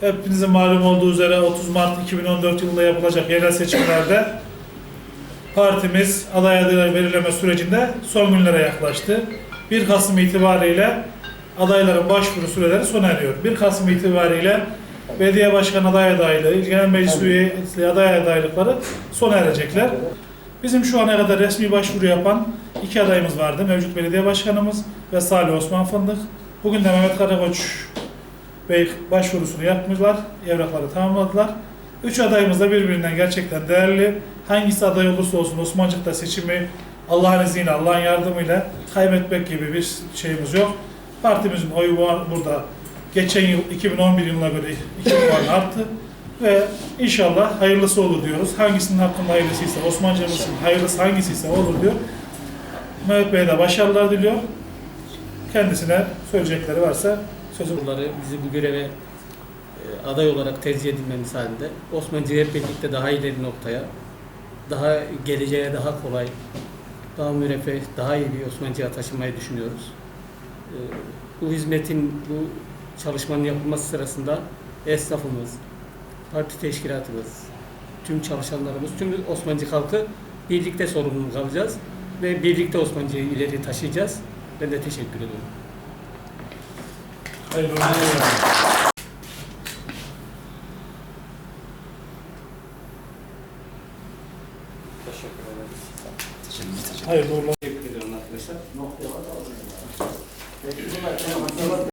Hepinizin malum olduğu üzere 30 Mart 2014 yılında yapılacak yerel seçimlerde partimiz aday adaylar belirleme sürecinde son günlere yaklaştı. 1 Kasım itibariyle adayların başvuru süreleri sona eriyor. 1 Kasım itibariyle belediye başkan aday adaylığı, il genel meclis üyesi aday adaylıkları sona erecekler. Bizim şu ana kadar resmi başvuru yapan iki adayımız vardı. Mevcut belediye başkanımız ve Salih Osman Fındık. Bugün de Mehmet Karakoç Bey başvurusunu yapmışlar, evrakları tamamladılar. Üç adayımız da birbirinden gerçekten değerli. Hangisi aday olursa olsun Osmancık'ta seçimi Allah'ın izniyle, Allah'ın yardımıyla kaybetmek gibi bir şeyimiz yok. Partimizin oyu var burada. Geçen yıl 2011 yılına göre 2 puan arttı. Ve inşallah hayırlısı olur diyoruz. Hangisinin hakkında hayırlısıysa, Osmancık'ın hayırlısı hangisiyse olur diyor. Mehmet Bey'e de başarılar diliyor. Kendisine söyleyecekleri varsa sözü Bunları bizi bu göreve e, aday olarak tercih edilmemiz halinde Osmancı'yı hep birlikte daha ileri noktaya, daha geleceğe daha kolay, daha müreffeh, daha iyi bir Osmancı'ya taşımayı düşünüyoruz. E, Bu hizmetin, bu çalışmanın yapılması sırasında esnafımız, parti teşkilatımız, tüm çalışanlarımız, tüm Osmancı halkı birlikte sorumluluk alacağız ve birlikte Osmancı'yı ileri taşıyacağız. Ben de teşekkür ediyorum. Hayırlı olsun. Teşekkür ederiz. Hayırlı uğurlu olsun. Teşekkür ediyorum arkadaşlar.